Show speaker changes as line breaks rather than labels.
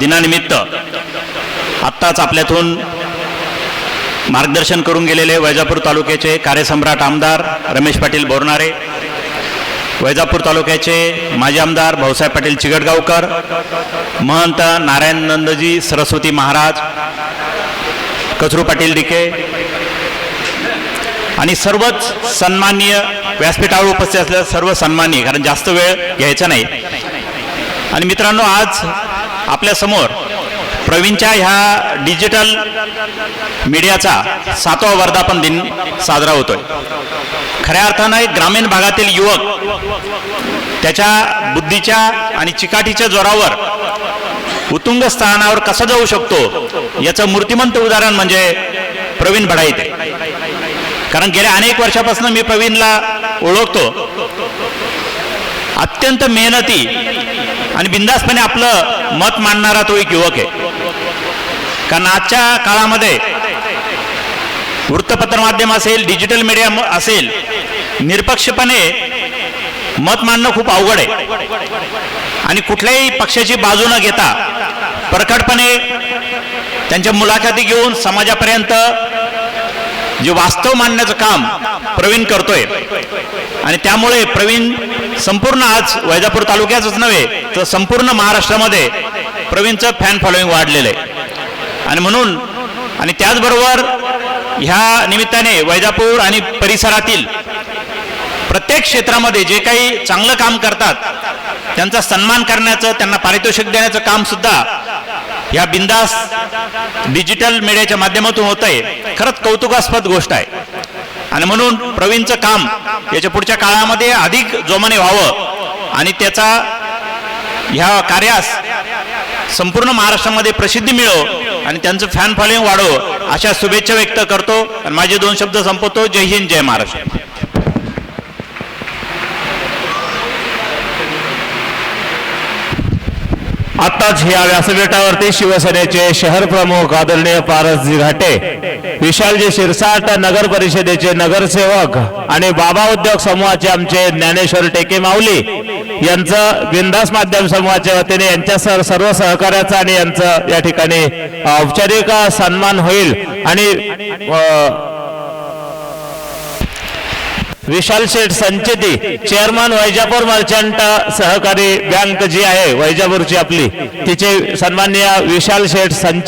दिनानिमित्त आत्ताच आपल्यातून मार्गदर्शन करून गेलेले वैजापूर तालुक्याचे कार्यसम्राट आमदार रमेश पाटील बोरणारे वैजापूर तालुक्याचे माजी आमदार भाऊसाहेब पाटील चिगटगावकर महंत नारायण नंदजी सरस्वती महाराज कचरू पाटील डिके आणि सर्वच सन्माननीय व्यासपीठावर उपस्थित असलेल्या सर्व सन्माननीय कारण जास्त वेळ घ्यायचा नाही. आणि मित्रांनो आज आपल्यासमोर प्रवीणच्या ह्या डिजिटल मीडियाचा सातवा वर्धापन दिन साजरा होतोय. खऱ्या अर्थानं ग्रामीण भागातील युवक त्याच्या बुद्धीच्या आणि चिकाटीच्या जोरावर उत्तुंग स्थानावर कसा जाऊ शकतो याचं मूर्तिमंत उदाहरण म्हणजे प्रवीण भडाईते कारण गेल्या अनेक वर्षापासून मी प्रवीणला ओळखतो. अत्यंत मेहनती आणि बिंदासपणे आपलं मत मांडणारा तो एक युवक आहे. कारण आजच्या काळामध्ये वृत्तपत्र माध्यम असेल डिजिटल मीडिया असेल निरपक्षपणे मत मांडणं खूप अवघड आहे. आणि कुठल्याही पक्षाची बाजू न घेता प्रकटपणे त्यांच्या मुलाखती घेऊन समाजापर्यंत जे वास्तव मांडण्याचं काम प्रवीण करतोय. आणि त्यामुळे प्रवीण संपूर्ण आज वैजापूर तालुक्यातच नव्हे तर संपूर्ण महाराष्ट्रामध्ये प्रवीणचं फॅन फॉलोईंग वाढलेलं आहे. आणि म्हणून आणि त्याचबरोबर ह्या निमित्ताने वैजापूर आणि परिसरातील प्रत्येक क्षेत्रामध्ये जे काही चांगलं काम करतात त्यांचा सन्मान करण्याचं त्यांना पारितोषिक देण्याचं काम सुद्धा या बिंदास डिजिटल मीडियाच्या माध्यमातून होत आहे खरंच कौतुकास्पद गोष्ट आहे. आणि म्हणून प्रवीणचं काम याच्या पुढच्या काळामध्ये अधिक जोमाने व्हावं. आणि त्याचा ह्या कार्यास संपूर्ण महाराष्ट्रामध्ये प्रसिद्धी मिळो आणि त्यांचं फॅन फॉलोईंग वाढो अशा शुभेच्छा व्यक्त करतो. आणि माझे दोन शब्द संपवतो. जय हिंद जय महाराष्ट्र.
महाराज या व्यासपीठावरती शिवसेनेचे शहर प्रमुख आदरणीय पारसजी घाटे विशालजी शिरसाट नगर परिषदेचे नगरसेवक आणि बाबा उद्योग समूहाचे आमचे ज्ञानेश्वर टेके माऊली यांचं बिंदास माध्यम समूहाच्या वतीने यांच्या सर सर्व सहकार्याचा आणि यांचं या ठिकाणी औपचारिक सन्मान होईल. आणि विशाल शेठ संचेती चेअरमन वैजापूर मर्चंट सहकारी बँक जी आहे वैजापूरची आपली तिचे सन्माननीय विशाल शेठ संचे